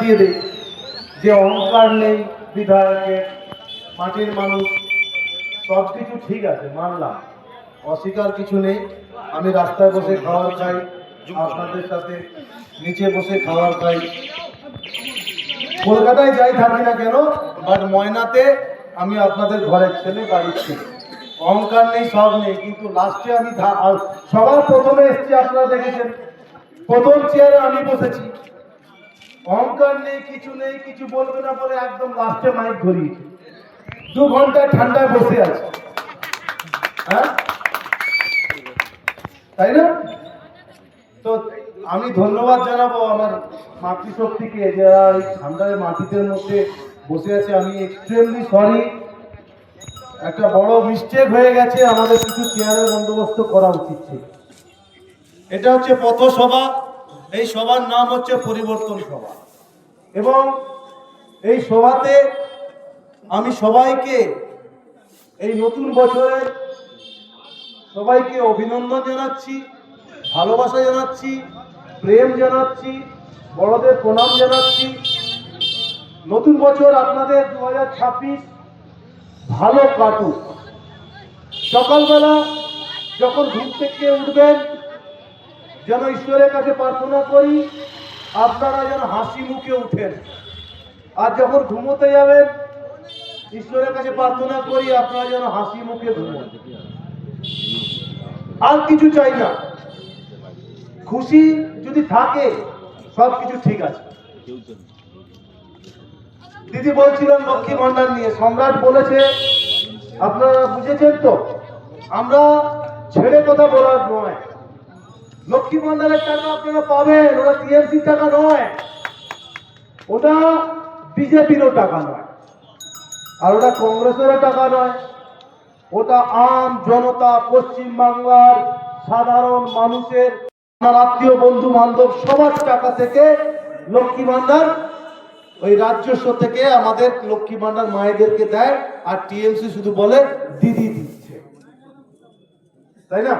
দিয়ে দেই। যে অহংকার নেই বিধায়কের, মাটির মানুষ সব কিছু ঠিক আছে, মানলাম। অস্বীকার কিছু নেই, আমি রাস্তায় বসে খাবার খাই, আপনাদের সাথে নিচে বসে খাবার খাই। কলকাতায় যাই থাকি না কেন বাট ময়নাতে আমি আপনাদের ঘরের ছেলে, বাড়ির অহংকার নেই, সব নেই, কিন্তু লাস্টে আমি সবার প্রথমে এসছি, আপনারা দেখেছেন। প্রথম চেয়ারে আমি বসেছি। অহংকার নেই, কিছু নেই, কিছু বলবে না বলে একদম লাস্টে মাইক ধরিয়েছে দু ঘণ্টা ঠান্ডায় বসে আছে। হ্যাঁ? তাই না? তো আমি ধন্যবাদ জানাব আমার মাতৃশক্তিকে যারা এই ঠান্ডায় মাটিদের মধ্যে বসে আছে। আমি এক্সট্রিমলি সরি একটা বড় মিস্টেক হয়ে গেছে। আমাদের কিছু চেয়ারের বন্দোবস্ত করা উচিত ছিল। এটা হচ্ছে পথসভা। এই সভার নাম হচ্ছে পরিবর্তন সভা। এবং এই সভাতে আমি সবাইকে এই নতুন বছরে সবাইকে অভিনন্দন জানাচ্ছি, ভালোবাসা জানাচ্ছি, প্রেম জানাচ্ছি, বড়দের প্রণাম জানাচ্ছি। নতুন বছর আপনাদের দু ছাব্বিশ ভালো কাটুক। সকালবেলা যখন ঘুম থেকে উঠবেন যেন ঈশ্বরের কাছে প্রার্থনা করি, আপনারা যেন হাসি মুখে উঠেন। আর যখন ঘুমোতে যাবেন, ঈশ্বরের কাছে প্রার্থনা করি, আপনারা যেন হাসি মুখে ঘুমোন। আর কিছু চাই না। খুশি যদি থাকে সব কিছু ঠিক আছে। দিদি বলছিলেন লক্ষ্মী ভান্ডার নিয়ে, সম্রাট বলেছে, আপনারা বুঝেছেন তো? আমরা ছেড়ে কথা বলার নয়। লক্ষ্মী ভান্ডারের টাকা আপনারা পাবেন, ওটা টিএমসির টাকা নয়। ওটা বিজেপিরও টাকা নয়। আর ওটা কংগ্রেসেরও টাকা নয়। ওটা আম জনতা পশ্চিম বাংলার সাধারণ মানুষের, আমার আত্মীয় বন্ধু বান্ধব সবার টাকা থেকে লক্ষ্মী ভান্ডার ওই রাজ্যস্ব থেকে আমাদের লক্ষ্মী ভান্ডার মায়েদেরকে দেয়, আর টিএমসি শুধু বলে দিদি দিচ্ছে। তাই না?